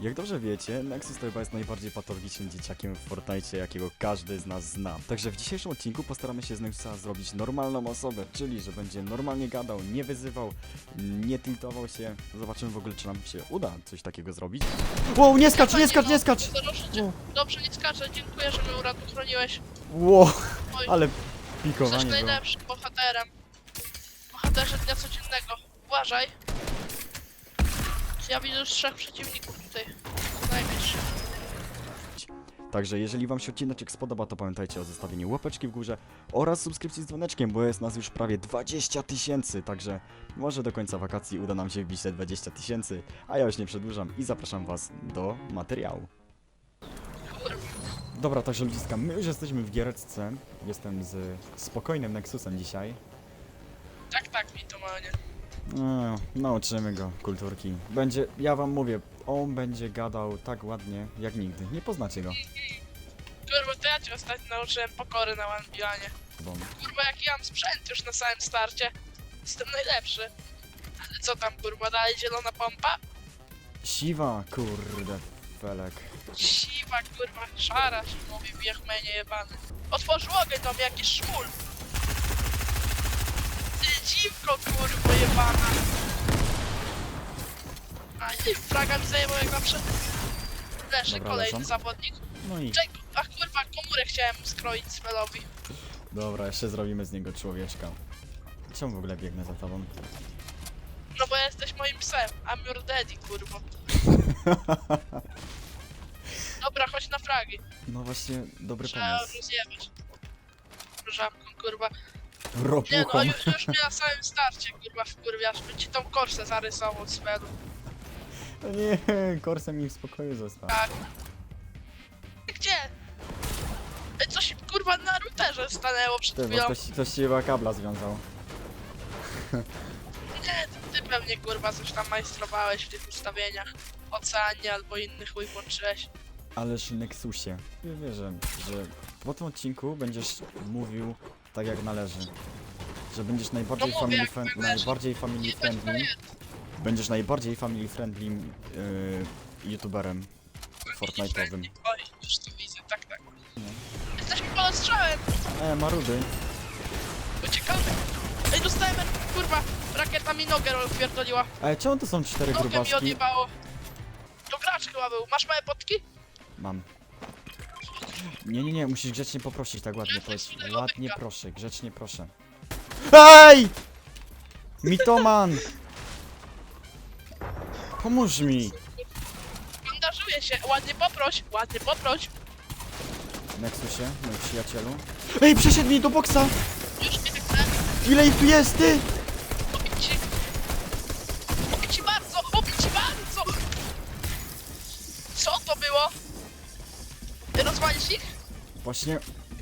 Jak dobrze wiecie, Nexus to chyba jest najbardziej patologicznym dzieciakiem w Fortnite, jakiego każdy z nas zna. Także w dzisiejszym odcinku postaramy się z Nexusa zrobić normalną osobę, czyli że będzie normalnie gadał, nie wyzywał, nie tiltował się. Zobaczymy w ogóle, czy nam się uda coś takiego zrobić. Wow, nie skacz, nie skacz, nie skacz! Dobrze, nie skaczę, dziękuję, że mnie uratu chroniłeś. Wow, Oj, ale jesteś pikowanie było. najlepszym bohaterem. Bohaterze dnia codziennego. Uważaj. Ja widzę już trzech przeciwników tutaj. Co najmniej trzech. Także jeżeli wam się odcineczek spodoba, to pamiętajcie o zostawieniu łapeczki w górze oraz subskrypcji z dzwoneczkiem, bo jest nas już prawie 20 tysięcy, także może do końca wakacji uda nam się wbić te 20 tysięcy, a ja już nie przedłużam i zapraszam was do materiału. Dobra, także ludziska, my już jesteśmy w giereczce, jestem z spokojnym Nexusem dzisiaj. Tak, tak, mi to ma nie. No, nauczymy go kulturki. Będzie, ja wam mówię, on będzie gadał tak ładnie jak nigdy, nie poznacie go. Kurwa, to ja cię ostatnio nauczyłem pokory na One Bo Kurwa, jak ja mam sprzęt już na samym starcie. Jestem najlepszy. Ale co tam, kurwa, dalej zielona pompa? siwa, kurde, felek. Siwa, kurwa, szara się mówi w jachmenie jebany. Otworzył ogień mnie jakiś szmul. Dziwko, kurwa, jebana. A i fraga mi zajęło jak zawsze. Leży Dobra, kolejny leżą. zawodnik. No i Czek, ach kurwa, komórę chciałem skroić Smelowi. Dobra, jeszcze zrobimy z niego człowieczka. Czemu w ogóle biegnę za tobą? No bo jesteś moim psem, I'm your daddy, kurwa. Dobra, chodź na fragi. No właśnie, dobry Trzeba pomysł. rozjebać. Żabką, kurwa. Nie no, Ropuchą. już, już mnie na samym starcie, kurwa, wkurwiasz. By ci tą korsę zarysował z melu. No nie, korsem mi w spokoju został. Tak. Gdzie? Ej, coś, kurwa, na routerze stanęło przed Ty, bo chwilą. ktoś, ktoś ci chyba kabla związał. Nie, ty, ty pewnie, kurwa, coś tam majstrowałeś w tych ustawieniach. Oceanie albo innych chuj włączyłeś. Ależ Nexusie. Ja wierzę, że po tym odcinku będziesz mówił tak jak należy. Że będziesz najbardziej No mówię, family, jak friend, należy. najbardziej family friendly. Będziesz najbardziej family friendly yy, youtuberem Fortnite'owym. Oj, już tu widzę, tak, tak. Jesteśmy pod ostrzałem! E, marudy. Uciekamy! Ej, dostałem, kurwa, rakieta mi nogę rozpierdoliła. Ale czemu to są cztery Nogę mi grubaski? odjebało. To gracz chyba był. Masz małe potki? Mam. Nie, nie, nie, musisz grzecznie poprosić, tak ładnie powiedz. Ładnie proszę, grzecznie proszę. EJ! Mitoman! Pomóż mi! Bandażuję się. Ładnie poproś, ładnie poproś. Nexusie, mój przyjacielu. Ej, przyszedł mi do boksa! Już nie. Ile ich tu jest, ty? Ty rozwalisz ich? Właśnie,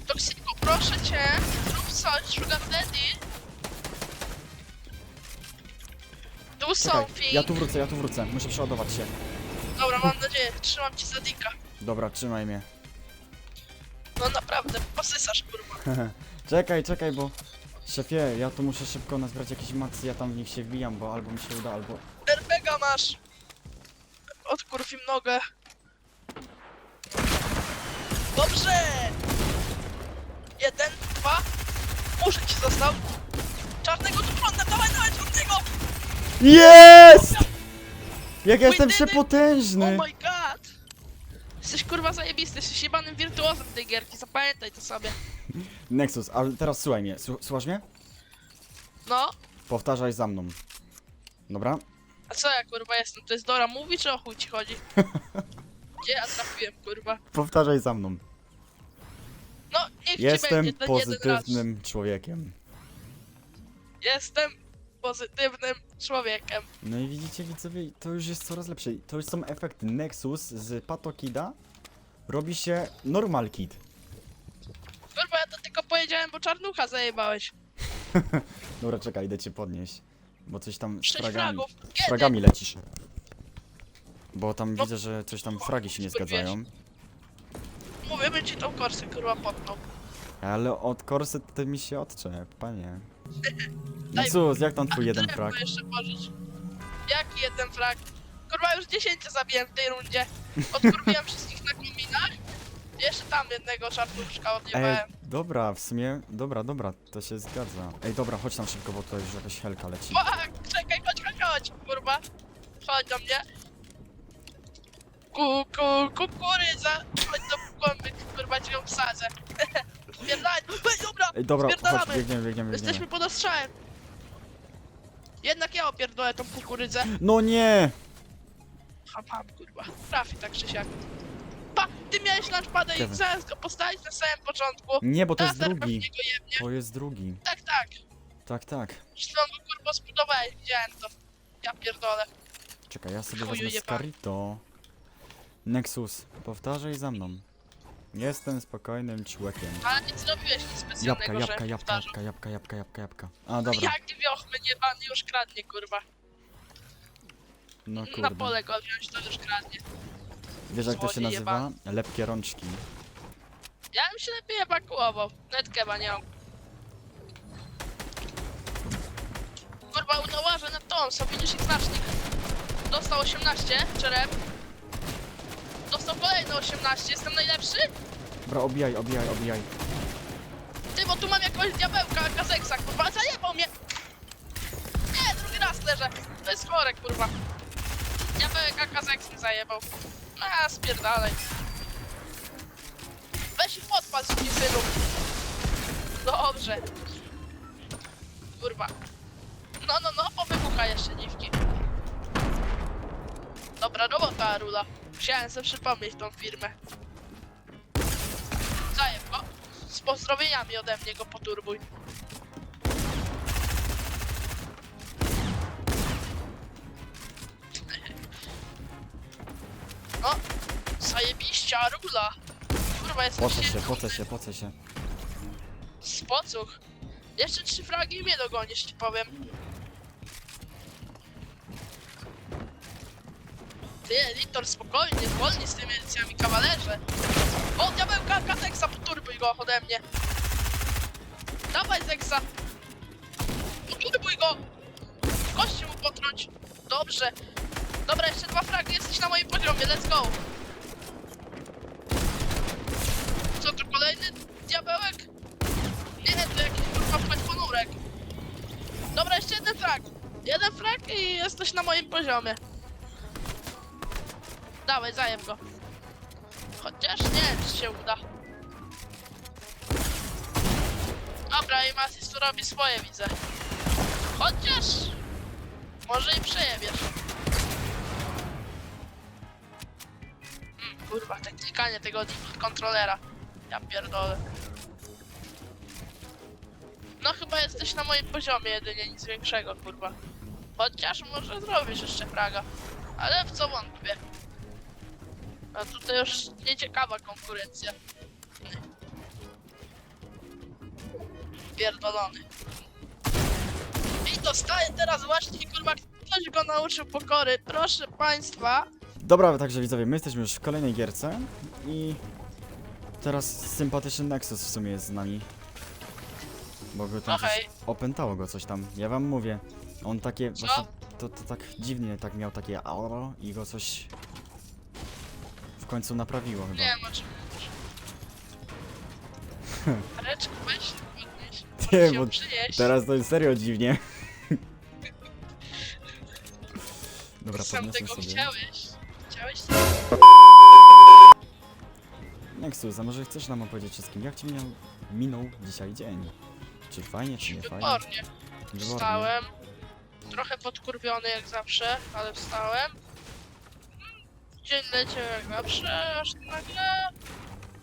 Toksiku, proszę cię. Rób coś, sugar daddy. Do czekaj, something. ja tu wrócę, ja tu wrócę. Muszę przeładować się. Dobra, mam nadzieję. Trzymam ci za dika. Dobra, trzymaj mnie. No naprawdę, posysasz, kurwa. czekaj, czekaj, bo... Szefie, ja tu muszę szybko nazbierać jakieś maksy, ja tam w nich się wbijam, bo albo mi się uda, albo... Airbega masz! Odkurw im nogę. Dobrze! Jeden, dwa. Muszę ci został. Czarnego tu prądem, dawaj, dawaj, czarnego! Jest! Jak jestem przepotężny! Oh my god! Jesteś kurwa zajebisty, jesteś jebanym wirtuozem tej gierki, zapamiętaj to sobie. Nexus, ale teraz słuchaj mnie, Słu- słuchasz mnie? No, Powtarzaj za mną. Dobra? a co ja kurwa jestem? To jest Dora mówi, czy o chuj ci chodzi? Gdzie ja trafiłem, kurwa? Powtarzaj za mną. No, niech ci Jestem będzie ten jeden pozytywnym człowiekiem. Jestem pozytywnym człowiekiem. No i widzicie widzowie, to już jest coraz lepsze. To już są efekty Nexus z Patokida. Robi się Normal Kid. Kurwa, ja to tylko powiedziałem, bo czarnucha zajebałeś. Dobra, czekaj, idę cię podnieść. Bo coś tam z Sześć fragami. fragów. Z Kiedy? fragami lecisz. Bo tam No, widzę, że coś tam fragi się nie zgadzają. Mówimy ci tą korsę, kurwa, potną. Ale od korsy ty mi się odczep, panie. Daj- Nexus, jak tam twój jeden frag? jeszcze pożyć. Jaki jeden frag? Kurwa, już 10 zabiłem w tej rundzie. Odkurwiłem wszystkich na kominach. Jeszcze tam jednego czarnuszka Ej, odjebałem. dobra, w sumie, dobra, dobra, to się zgadza. Ej, dobra, chodź tam szybko, bo tutaj już jakaś helka leci. Fuck, czekaj, chodź, chodź, chodź, kurwa. Chodź do mnie. Ku, ku, kukurydza. Chodź do kłęby, kurwa, cię ją wsadzę. Spierdalaj. Ej, dobra, Ej, dobra, chodź, spierdalamy. biegniemy, biegniemy, Jesteśmy biegniemy. pod ostrzałem. Jednak ja opierdolę tą kukurydzę. No nie! Ham, ham, kurwa. Trafi tak czy siak. Pa, ty miałeś lunchpada i Kevin. chciałem go postawić na samym początku. Nie, bo to jest Teraz drugi. pewnie go jebnie. To jest drugi. Tak, tak. Tak, tak. Zresztą go kurwa zbudowałeś, widziałem to. Ja pierdolę. Czekaj, ja sobie Chuju wezmę jebany. Scarito. Nexus, powtarzaj za mną. Jestem spokojnym człowiekiem. Ale nie zrobiłeś nic specjalnego, Jabłka, jabłka, że jabłka, jabłka, jabłka, jabłka, jabłka, jabłka. A, dobra. Jaki wiochmy niebany już kradnie, kurwa. No Na pole go wziąć, to już kradnie. Wiesz jak to się Złodziej nazywa? Lepkie rączki. Ja bym się lepiej ewakuował. Net keba nie mam. Kurwa, unałażę na tą, co widzisz ich znacznik. Dostał 18, czerep. Dostał kolejny 18, jestem najlepszy? Dobra, obijaj, obijaj, obijaj. Ty, bo tu mam jakiegoś diabełka, kazeksa, kurwa, zajebał mnie! Nie, drugi raz leżę. To jest chore, kurwa. Diabełek, kazeks mnie zajebał. A, spierdalaj. Weź i podpal, mnie synu. Dobrze. Kurwa. No, no, no, powybucha jeszcze dziwki. Dobra robota, Rula. Musiałem sobie przypomnieć tą firmę. Zajeb go. Z pozdrowieniami ode mnie go poturbuj. No, zajebiścia, rula. Kurwa, jest Pocę się, pocę się, pocę się. Spocuch. Jeszcze trzy fragi i mnie dogonisz, ci powiem. Ty, Litor, spokojnie, zwolnij z tymi edycjami, kawalerze. O, diabełka, Kateksa, poturbuj go ode mnie. Dawaj, Zeksa. Poturbuj go. Kości mu potrąć. Dobrze. Dobra, jeszcze dwa fragi, jesteś na moim poziomie, let's go. Co, to kolejny diabełek? Nie, to jakiś kurwa ponurek. Dobra, jeszcze jeden frag. Jeden frag i jesteś na moim poziomie. Dawaj, zajeb go. Chociaż nie czy się uda. Dobra, i Matis tu robi swoje, widzę. Chociaż... Może i przejebiesz. Mm, kurwa, tak klikanie tego kontrolera. Ja pierdolę. No chyba jesteś na moim poziomie jedynie, nic większego, kurwa. Chociaż może zrobisz jeszcze fraga. Ale w co wątpię. A tutaj już nieciekawa konkurencja. Pierdolony. I dostaję teraz właśnie, kurwa, ktoś go nauczył pokory. Proszę państwa. Dobra, także widzowie, my jesteśmy już w kolejnej gierce i teraz sympatyczny Nexus w sumie jest z nami. Bo go tam coś Okej. opętało go coś tam, ja wam mówię. On takie właśnie, to, to tak dziwnie tak miał takie auro i go coś w końcu naprawiło chyba. Nie wiem o czym mówisz. Reczku, weź podnieś. Nie, bo przyjeść. Teraz to jest serio dziwnie. Dobra, Sam podniosę tego sobie. chciałeś. Chciałeś Nexus, a może chcesz nam opowiedzieć wszystkim, jak ci minął, minął dzisiaj dzień? Czy fajnie, czy nie fajnie? Wybornie. Wybornie. Wstałem. Trochę podkurwiony jak zawsze, ale wstałem. Dzień leciał jak zawsze, aż nagle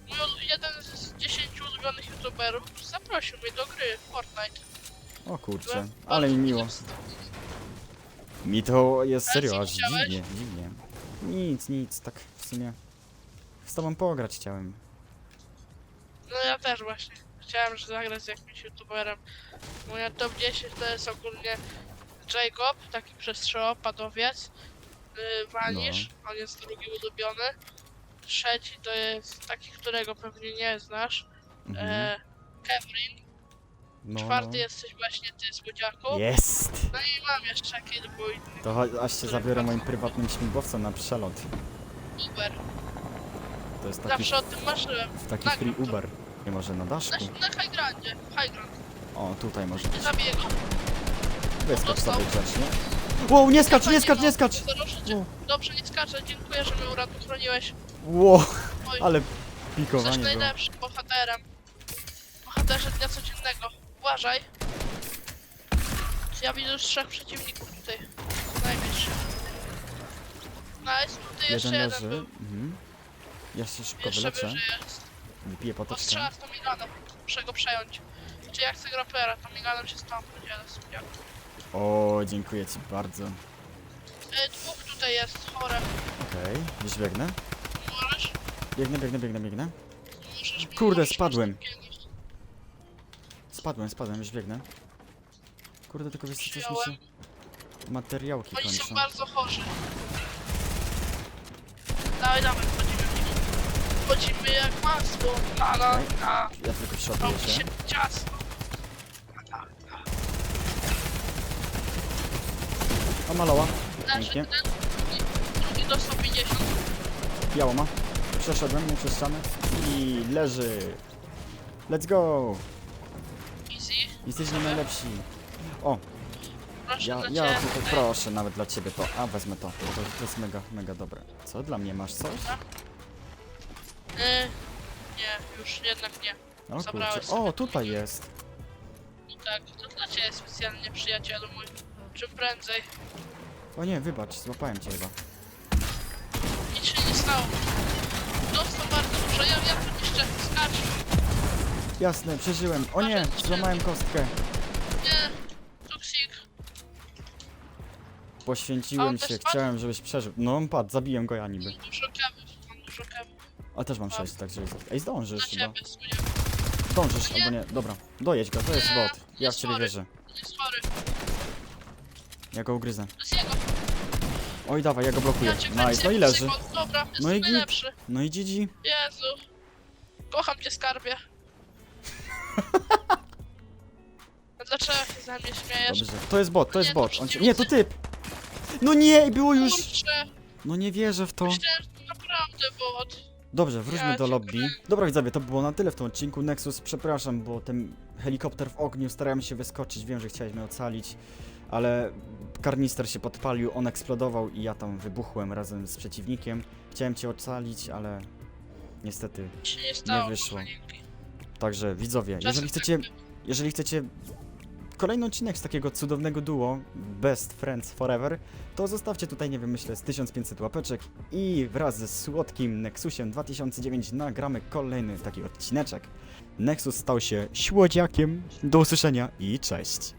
mój ulu- jeden z dziesięciu ulubionych youtuberów zaprosił mnie do gry Fortnite. O kurczę, ale mi miło. Mi to jest serio, aż dziwnie, dziwnie. Nic, nic, tak w sumie z tobą pograć chciałem. No ja też właśnie. Chciałem że zagrać z jakimś youtuberem. Moja top 10 to jest ogólnie Jacob, taki przestrzełopadowiec. Yy, Vanish, No. on jest drugi ulubiony. Trzeci to jest taki, którego pewnie nie znasz. Mhm. E, Kevin. No, Czwarty no. jesteś właśnie ty, słodziaku. Jest! No i mam jeszcze kilku innych. To chodź, aż się zabiorę moim prywatnym śmigłowcem na przelot. Uber. To jest taki, Zawsze o tym marzyłem. w taki nagram free to. Uber. Nie może na Na, daszku? na High Grandzie. High Grand. O, tutaj może Nie zabiję go. Wyskocz dostał. sobie grzecznie. Wow, nie skacz, nie skacz, nie skacz! Dobrze, nie skaczę. Dziękuję, że mnie uratu chroniłeś. Wow, Oj, ale jesteś pikowanie było. najlepszym bohaterem. Bohaterze dnia codziennego. Uważaj. Ja widzę już trzech przeciwników tutaj. Najmniejszy. Nice, tutaj jeszcze Jeden jeden, leży. był. Mhm. Ja się szybko Jeszcze wyleczę. wyżej jest. Wypiję poteczkę. Postrzela z Tomiganem. Muszę go przejąć. Czy ja chcę grapera, Tomiganem się stąd podzielę sobie. O, dziękuję ci bardzo. E, dwóch tutaj jest, chore. Okej, już biegnę. Możesz? Biegnę, biegnę, biegnę, biegnę. Możesz mi Kurde, możesz spadłem. Spadłem, spadłem, już biegnę. Kurde, tylko wiesz co, coś mi się... Przyjąłem. Materiałki Oni są kończą. bardzo chorzy. Dawaj, dawaj, wchodzimy w nich. Wchodzimy jak masło. Na, na, na. Ja tylko Robi się. się ciasno. O, maloła. Leży ten, drugi, drugi do 150. Biało ma. Przeszedłem mu przez ścianę. I leży. Let's go! Easy. Jesteśmy najlepsi. O, Proszę ja, dla ja ciebie. tutaj proszę nawet dla ciebie to. A, wezmę to. To, to jest mega, mega dobre. Co, dla mnie masz coś? Y, nie, już jednak nie. O Zabrałeś sobie O, tutaj jest. I tak, to dla ciebie specjalnie, przyjacielu mój. Czym prędzej. O nie, wybacz, złapałem cię chyba. Nic się nie stało. Dostał bardzo dużo, ja, ja tu niszczę, skacz. Jasne, przeżyłem. O nie, złamałem kostkę. Nie, toksik. A Poświęciłem on też się, chciałem, żebyś przeżył. No on padł, zabiłem go ja niby. Mam dużo kewów, mam dużo kewów. A też mam 6, także jest. Ej, zdążysz chyba. ciebie, swoje. Zdążysz, Nie. albo nie. Dobra, dojedź go, to jest Nie, bot. Ja w ciebie wierzę. Chory. Ja go ugryzę. Jego. Oj, dawaj, ja go blokuję. Nice, no i leży. Dobra, jestem No i git. najlepszy. No i GG. Jezu. Kocham cię, skarbie. A dlaczego się ze mnie śmiejesz? Dobrze. To jest bot, to jest bot. On cię... Nie, to typ! No nie, było już! Kurczę, No nie wierzę w to. myślałem, że to naprawdę bot. Dobrze, wróćmy do lobby. Dobra widzowie, to było na tyle w tym odcinku. Nexus, przepraszam, bo ten helikopter w ogniu, starałem się wyskoczyć, wiem, że chciałeś mnie ocalić, ale karnister się podpalił, on eksplodował i ja tam wybuchłem razem z przeciwnikiem. Chciałem cię ocalić, ale niestety. Się nie stało, wyszło. Także widzowie, jeżeli chcecie, tak jeżeli chcecie kolejny odcinek z takiego cudownego duo Best Friends Forever, to zostawcie tutaj, nie wiem, myślę z 1500 łapeczek i wraz ze słodkim Nexusiem 2009 nagramy kolejny taki odcineczek. Nexus stał się śłodziakiem. Do usłyszenia i cześć!